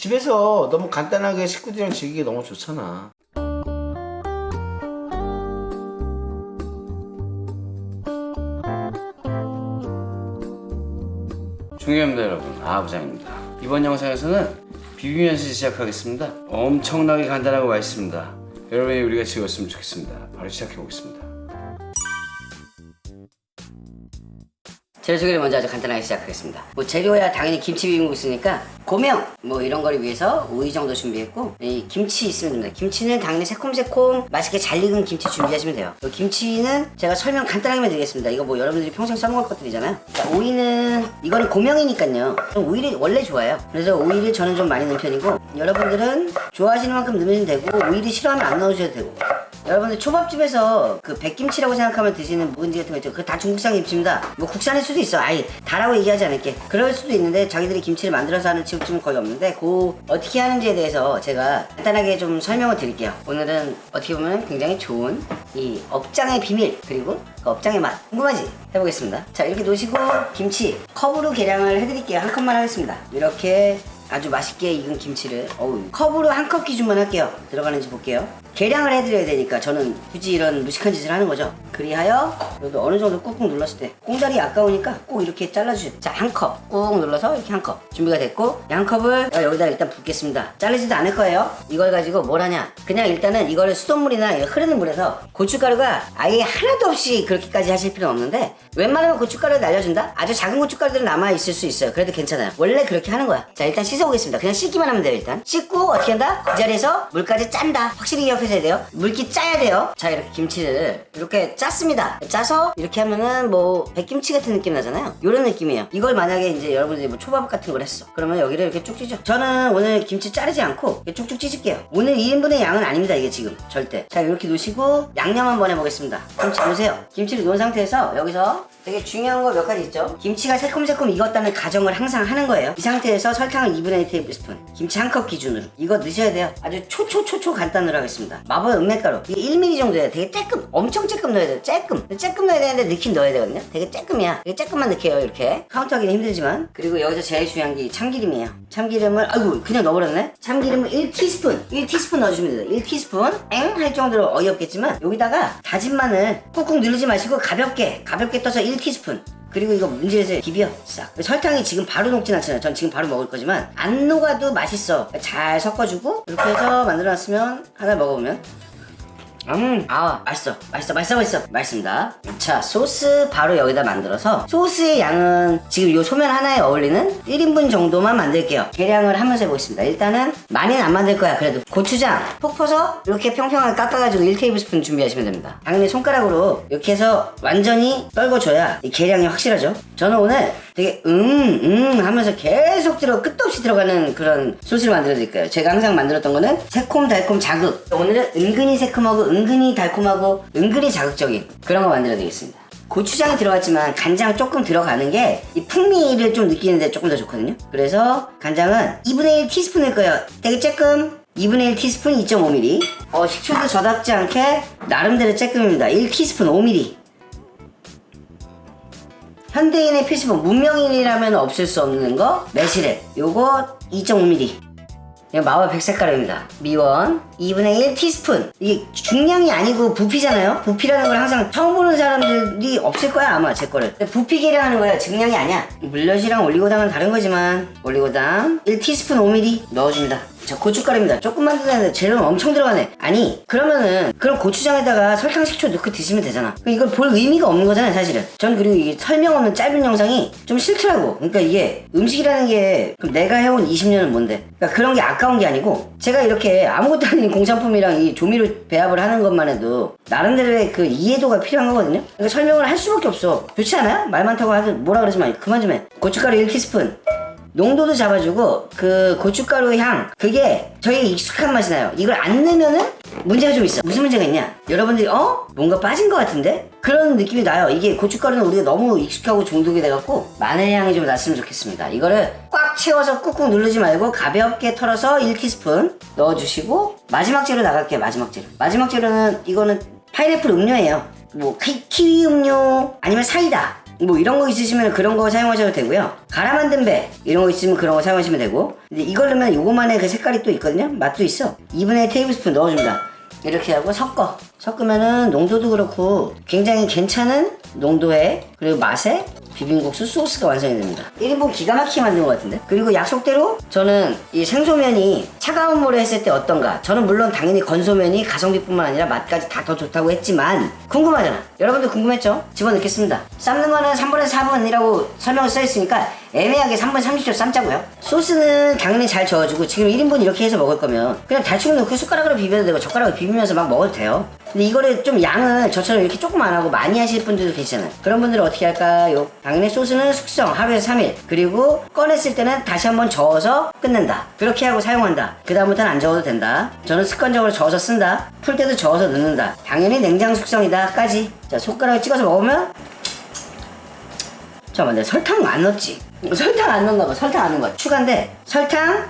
집에서 너무 간단하게 식구들이랑 즐기기 너무 좋잖아. 중요합니다 여러분. 아부장입니다. 이번 영상에서는 비빔면을 시작하겠습니다. 엄청나게 간단하고 맛있습니다. 여러분이 우리가 즐거웠으면 좋겠습니다. 바로 시작해 보겠습니다. 재료 소개를 먼저 아주 간단하게 시작하겠습니다. 뭐 재료야 당연히 김치 비빔국 있으니까 고명 뭐 이런 거를 위해서 오이 정도 준비했고 이 김치 있으면 됩니다. 김치는 당연히 새콤새콤 맛있게 잘 익은 김치 준비하시면 돼요. 이 김치는 제가 설명 간단하게만 드리겠습니다. 이거 뭐 여러분들이 평생 써먹을 것들이잖아요. 자, 오이는 이거는 고명이니까요. 오이를 원래 좋아해요. 그래서 오이를 저는 좀 많이 넣는 편이고 여러분들은 좋아하시는 만큼 넣으면 되고 오이를 싫어하면 안 넣으셔도 되고 여러분들 초밥집에서 그 백김치라고 생각하면 드시는 묵은지 같은 거 있죠. 그거 다 중국산 김치입니다. 뭐 국산일 수도 있어. 아예 다라고 얘기하지 않을게. 그럴 수도 있는데 자기들이 김치를 만들어서 하는 집 집은 거의 없는데 그 어떻게 하는지에 대해서 제가 간단하게 좀 설명을 드릴게요. 오늘은 어떻게 보면 굉장히 좋은 이 업장의 비밀 그리고 그 업장의 맛 궁금하지? 해보겠습니다. 자 이렇게 놓으시고 김치 컵으로 계량을 해드릴게요. 한 컵만 하겠습니다. 이렇게 아주 맛있게 익은 김치를. 어우. 컵으로 한 컵 기준만 할게요. 들어가는지 볼게요. 계량을 해드려야 되니까 저는 굳이 이런 무식한 짓을 하는 거죠. 그리하여 그래도 어느 정도 꾹꾹 눌렀을 때 공자리 아까우니까 꼭 이렇게 잘라주세요. 자한 컵. 꾹 눌러서 이렇게 한 컵. 준비가 됐고 양 컵을 여기다 일단 붓겠습니다. 자르지도 않을 거예요. 이걸 가지고 뭘 하냐? 그냥 일단은 이거를 수돗물이나 이 흐르는 물에서 고춧가루가 아예 하나도 없이 그렇게까지 하실 필요는 없는데 웬만하면 고춧가루를 날려준다? 아주 작은 고춧가루들은 남아있을 수 있어요. 그래도 괜찮아요. 원래 그렇게 하는 거야. 자 일단 씻 어보겠습니다. 그냥 씻기만 하면 돼요 일단. 씻고 어떻게 한다? 그 자리에서 물까지 짠다. 확실히 기억하셔야 돼요. 물기 짜야 돼요. 자 이렇게 김치를 이렇게 짰습니다. 짜서 이렇게 하면은 뭐 백김치 같은 느낌 나잖아요. 이런 느낌이에요. 이걸 만약에 이제 여러분들이 뭐 초밥 같은 걸 했어. 그러면 여기를 이렇게 쭉 찢어. 저는 오늘 김치 자르지 않고 쭉쭉 찢을게요. 오늘 2인분의 양은 아닙니다 이게 지금. 절대. 자 이렇게 놓으시고 양념 한번 해보겠습니다. 김치 놓으세요. 김치를 놓은 상태에서 여기서 되게 중요한 거 몇 가지 있죠? 김치가 새콤새콤 익었다는 가정을 항상 하는 거예요. 이 상태에서 설탕을 2분의 1 테이블스푼 김치 한 컵 기준으로 이거 넣으셔야 돼요. 아주 초초초초 간단으로 하겠습니다. 마법 은맥가루. 이게 1mm 정도 예요. 되게 쬐끔 엄청 쬐끔 넣어야 돼요. 쬐끔. 쬐끔 넣어야 되는데 넣긴 넣어야 되거든요. 되게 쬐끔이야. 되게 쬐끔만 넣게요 이렇게. 카운트하기는 힘들지만. 그리고 여기서 제일 중요한 게 참기름이에요. 참기름을 아이고 그냥 넣어버렸네. 참기름을 1티스푼 1티스푼 넣어주면 돼요. 1티스푼 엥? 할 정도로 어이없겠지만 여기다가 다진 마늘 꾹꾹 누르지 마시고 가볍게 가볍게 떠서 1티스푼. 그리고 이거 문제에서 비벼. 싹 설탕이 지금 바로 녹진 않잖아요. 전 지금 바로 먹을 거지만 안 녹아도 맛있어. 잘 섞어주고 이렇게 해서 만들어놨으면 하나 먹어보면 음, 아, 맛있어. 맛있어, 맛있어, 맛있어. 맛있습니다. 자, 소스 바로 여기다 만들어서 소스의 양은 지금 요 소면 하나에 어울리는 1인분 정도만 만들게요. 계량을 하면서 해보겠습니다. 일단은 많이는 안 만들 거야, 그래도. 고추장 푹 퍼서 이렇게 평평하게 깎아가지고 1테이블스푼 준비하시면 됩니다. 당연히 손가락으로 이렇게 해서 완전히 떨궈줘야 이 계량이 확실하죠. 저는 오늘 되게 음, 음 하면서 계속 들어, 끝도 없이 들어가는 그런 소스를 만들어 드릴게요. 제가 항상 만들었던 거는 새콤, 달콤, 자극. 오늘은 은근히 새콤하고 은근히 달콤하고 은근히 자극적인 그런 거 만들어 드리겠습니다. 고추장이 들어갔지만 간장 조금 들어가는 게 이 풍미를 좀 느끼는데 조금 더 좋거든요. 그래서 간장은 2분의 1 티스푼일 거예요. 되게 조금 2분의 1 티스푼 2.5mm. 어, 식초도 저답지 않게 나름대로 조금입니다. 1 티스푼 5mm. 현대인의 필수품 문명인이라면 없을 수 없는 거 매실액 요거 2.5mm 이거 마법 백색가루입니다. 미원 2분의 1 티스푼. 이게 중량이 아니고 부피잖아요? 부피라는 걸 항상 처음 보는 사람들이 없을 거야 아마 제 거를. 부피 계량하는 거야. 증량이 아니야. 물엿이랑 올리고당은 다른 거지만 올리고당 1 티스푼 5mm 넣어줍니다 자 고춧가루입니다. 조금만 들어가는데 재료는 엄청 들어가네. 아니 그러면은 그럼 고추장에다가 설탕 식초 넣고 드시면 되잖아. 이걸 볼 의미가 없는 거잖아요 사실은. 전 그리고 이게 설명 없는 짧은 영상이 좀 싫더라고. 그러니까 이게 음식이라는 게 그럼 내가 해온 20년은 뭔데? 그러니까 그런 게 아까운 게 아니고 제가 이렇게 아무것도 아닌 공산품이랑 이 조미료 배합을 하는 것만 해도 나름대로의 그 이해도가 필요한 거거든요. 그러니까 설명을 할 수밖에 없어. 좋지 않아요? 말 많다고 하든 뭐라 그러지 마. 그만 좀 해. 고춧가루 1티스푼 농도도 잡아주고 그 고춧가루 향 그게 저희 익숙한 맛이 나요. 이걸 안 넣으면은 문제가 좀 있어 무슨 문제가 있냐? 여러분들이 어? 뭔가 빠진 것 같은데? 그런 느낌이 나요. 이게 고춧가루는 우리가 너무 익숙하고 중독이 돼갖고 마늘 향이 좀 났으면 좋겠습니다. 이거를 꽉 채워서 꾹꾹 누르지 말고 가볍게 털어서 1티스푼 넣어주시고 마지막 재료 나갈게요 마지막 재료. 마지막 재료는 이거는 파인애플 음료예요. 뭐 키, 키위 음료 아니면 사이다 뭐 이런 거 있으시면 그런 거 사용하셔도 되고요. 갈아 만든 배 이런 거 있으면 그런 거 사용하시면 되고. 근데 이걸 넣으면 요거만의 그 색깔이 또 있거든요. 맛도 있어. 2분의 1 테이블 스푼 넣어줍니다. 이렇게 하고 섞어. 섞으면은 농도도 그렇고 굉장히 괜찮은 농도의 그리고 맛의 비빔국수 소스가 완성이 됩니다. 1인분 기가 막히게 만든 것 같은데? 그리고 약속대로 저는 이 생소면이 차가운 물에 했을 때 어떤가? 저는 물론 당연히 건소면이 가성비뿐만 아니라 맛까지 다 더 좋다고 했지만 궁금하잖아. 여러분들 궁금했죠? 집어넣겠습니다. 삶는 거는 3분에서 4분이라고 설명을 써있으니까 애매하게 3분 30초 삶자고요. 소스는 당연히 잘 저어주고 지금 1인분 이렇게 해서 먹을 거면 그냥 대충 넣고 숟가락으로 비벼도 되고 젓가락으로 비비면서 막 먹어도 돼요. 근데 이거를 좀 양을 저처럼 이렇게 조금 안 하고 많이 하실 분들도 계시잖아요. 그런 분들은 어떻게 할까요? 당연히 소스는 숙성 하루에서 3일 그리고 꺼냈을 때는 다시 한번 저어서 끝낸다. 그렇게 하고 사용한다. 그 다음부터는 안 저어도 된다. 저는 습관적으로 저어서 쓴다. 풀 때도 저어서 넣는다. 당연히 냉장 숙성이다까지. 자 손가락을 찍어서 먹으면 잠깐만 내가 설탕 안 넣었지? 설탕 안 넣나 봐 설탕 안 넣은 거야 추가인데 설탕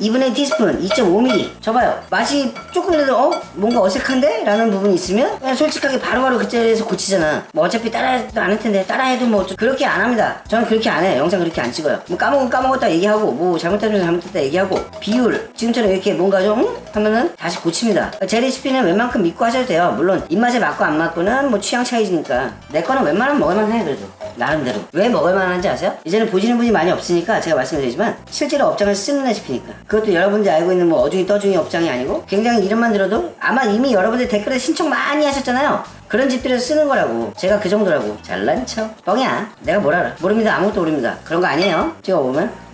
2분의 티스푼 2.5ml 저봐요. 맛이 조금이라도 어? 뭔가 어색한데? 라는 부분이 있으면 그냥 솔직하게 바로바로 그 자리에서 고치잖아. 뭐 어차피 따라해도 안 할 텐데 따라해도 뭐 그렇게 안 합니다. 저는 그렇게 안 해요. 영상 그렇게 안 찍어요. 뭐 까먹은 까먹었다 얘기하고 뭐 잘못하면 잘못했다 얘기하고 비율. 지금처럼 이렇게 뭔가 좀 응? 하면은 다시 고칩니다. 제 레시피는 웬만큼 믿고 하셔도 돼요. 물론 입맛에 맞고 안 맞고는 뭐 취향 차이니까. 내 거는 웬만하면 먹을만 해 그래도 나름대로. 왜 먹을 만 한지 아세요? 이제는 보시는 분이 많이 없으니까 제가 말씀드리지만 실제로 업장을 쓰는 레시피니까. 그것도 여러분들이 알고 있는 뭐 어중이 떠중이 업장이 아니고 굉장히 이름만 들어도 아마 이미 여러분들 댓글에 신청 많이 하셨잖아요. 그런 집들에서 쓰는 거라고. 제가 그 정도라고. 잘난 척. 뻥이야. 내가 뭘 알아? 모릅니다. 아무것도 모릅니다. 그런 거 아니에요. 찍어보면.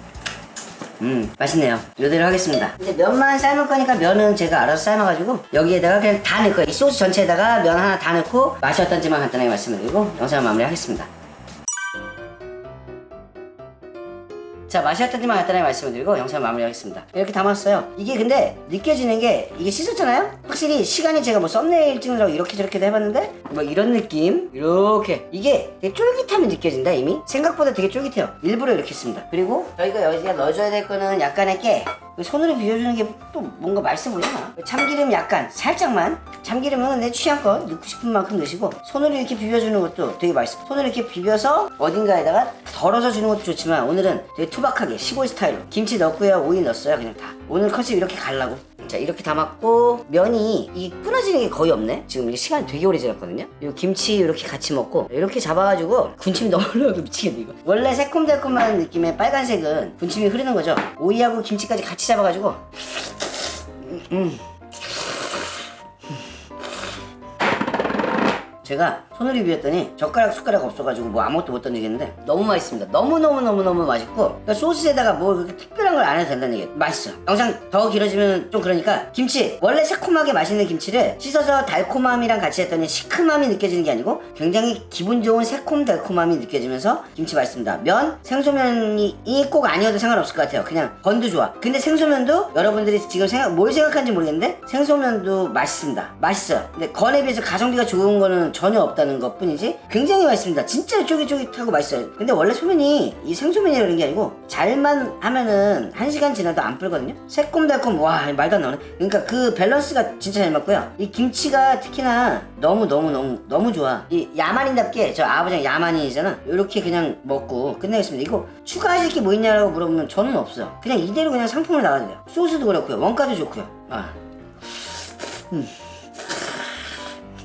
음 맛있네요. 요대로 하겠습니다. 이제 면만 삶을 거니까 면은 제가 알아서 삶아가지고 여기에다가 그냥 다 넣을 거예요. 이 소스 전체에다가 면 하나 다 넣고 맛이 어떤지만 간단하게 말씀드리고 영상을 마무리하겠습니다 자 어떤지만 간단하게 말씀을 드리고 영상 마무리하겠습니다. 이렇게 담았어요. 이게 근데 느껴지는 게 이게 씻었잖아요? 확실히 시간이 제가 뭐 썸네일 찍느라고 이렇게 저렇게도 해봤는데 뭐 이런 느낌? 이렇게. 이게 되게 쫄깃함이 느껴진다 이미? 생각보다 되게 쫄깃해요. 일부러 이렇게 했습니다. 그리고 저희가 여기가 넣어줘야 될 거는 약간의 깨 손으로 비벼주는 게 또 뭔가 맛있어 보이잖아 참기름 약간 살짝만. 참기름은 내 취향껏 넣고 싶은 만큼 넣으시고 손으로 이렇게 비벼주는 것도 되게 맛있어. 손으로 이렇게 비벼서 어딘가에다가 덜어서 주는 것도 좋지만 오늘은 되게 투박하게 시골 스타일로. 김치 넣고요 오이 넣었어요 그냥 다. 오늘 컷을 이렇게 갈라고 자 이렇게 담았고 면이 이게 끊어지는 게 거의 없네. 지금 이게 시간이 되게 오래 지났거든요. 이 김치 이렇게 같이 먹고 이렇게 잡아가지고 너무 흘러도 미치겠네 이거. 원래 새콤달콤한 느낌의 빨간색은 군침이 흐르는 거죠. 오이하고 김치까지 같이 잡아가지고 음. 제가 손으로 비볐더니 젓가락 숟가락 없어가지고 뭐 아무것도 못 던지겠는데 너무 맛있습니다. 너무너무너무너무 맛있고 그러니까 소스에다가 뭐 그렇게 특별한 걸 안 해도 된다는 얘기예요 맛있어요 영상 더 길어지면 좀 그러니까 김치. 원래 새콤하게 맛있는 김치를 씻어서 달콤함이랑 같이 했더니 시큼함이 느껴지는 게 아니고 굉장히 기분 좋은 새콤달콤함이 느껴지면서 김치 맛있습니다. 면 생소면이 꼭 아니어도 상관없을 것 같아요. 그냥 건도 좋아. 근데 생소면도 여러분들이 지금 생각 뭘 생각하는지 모르겠는데 생소면도 맛있습니다. 맛있어요. 근데 건에 비해서 가성비가 좋은 거는 전혀 없다는 것 뿐이지 굉장히 맛있습니다. 진짜 쫄깃쫄깃하고 맛있어요. 근데 원래 소면이 이 생소면이라는 게 아니고 잘만 하면은 한 시간 지나도 안 불거든요? 새콤달콤 와 말도 안 나오네. 그러니까 그 밸런스가 진짜 잘 맞고요. 이 김치가 특히나 너무 너무 너무 너무 좋아. 이 야만인답게 저 아버지가 야만인이잖아. 이렇게 그냥 먹고 끝내겠습니다. 이거 추가하실 게 뭐 있냐고 물어보면 저는 없어요. 그냥 이대로 그냥 상품을 나가도 돼요. 소스도 그렇고요. 원가도 좋고요. 아.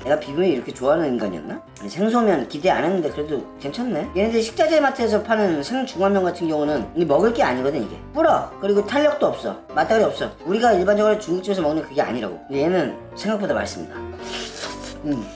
내가 비빔이 이렇게 좋아하는 인간이었나? 생소면 기대 안 했는데 그래도 괜찮네. 얘네들 식자재 마트에서 파는 생중화면 같은 경우는 이게 먹을 게 아니거든 이게. 불어. 그리고 탄력도 없어. 맛다리 없어. 우리가 일반적으로 중국집에서 먹는 그게 아니라고. 얘는 생각보다 맛있습니다. 음.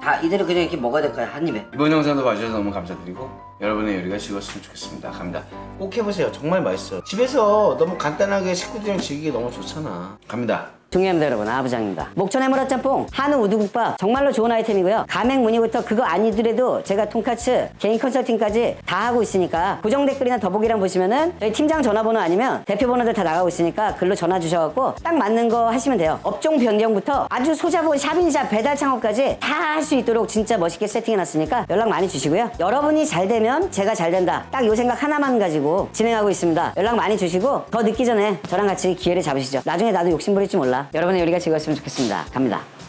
다 이대로 그냥 이렇게 먹어야 될 거야 한 입에. 이번 영상도 봐주셔서 너무 감사드리고 여러분의 요리가 즐거웠으면 좋겠습니다. 갑니다. 꼭 해보세요. 정말 맛있어요. 집에서 너무 간단하게 식구들이랑 즐기기 너무 좋잖아. 갑니다. 중요합니다 여러분. 아부장입니다. 목천의 무라짬뽕 한우 우두국밥 정말로 좋은 아이템이고요. 가맹 문의부터 그거 아니더라도 제가 돈카츠 개인 컨설팅까지 다 하고 있으니까 고정 댓글이나 더보기랑 보시면은 저희 팀장 전화번호 아니면 대표 번호들 다 나가고 있으니까 글로 전화 주셔갖고 딱 맞는 거 하시면 돼요. 업종 변경부터 아주 소자본 샵인샵 배달 창업까지 다 할 수 있도록 진짜 멋있게 세팅해놨으니까 연락 많이 주시고요. 여러분이 잘 되면 제가 잘 된다. 딱 요 생각 하나만 가지고 진행하고 있습니다. 연락 많이 주시고 더 늦기 전에 저랑 같이 기회를 잡으시죠. 나중에 나도 욕심 부릴지 몰라 여러분의 요리가 즐거웠으면 좋겠습니다. 갑니다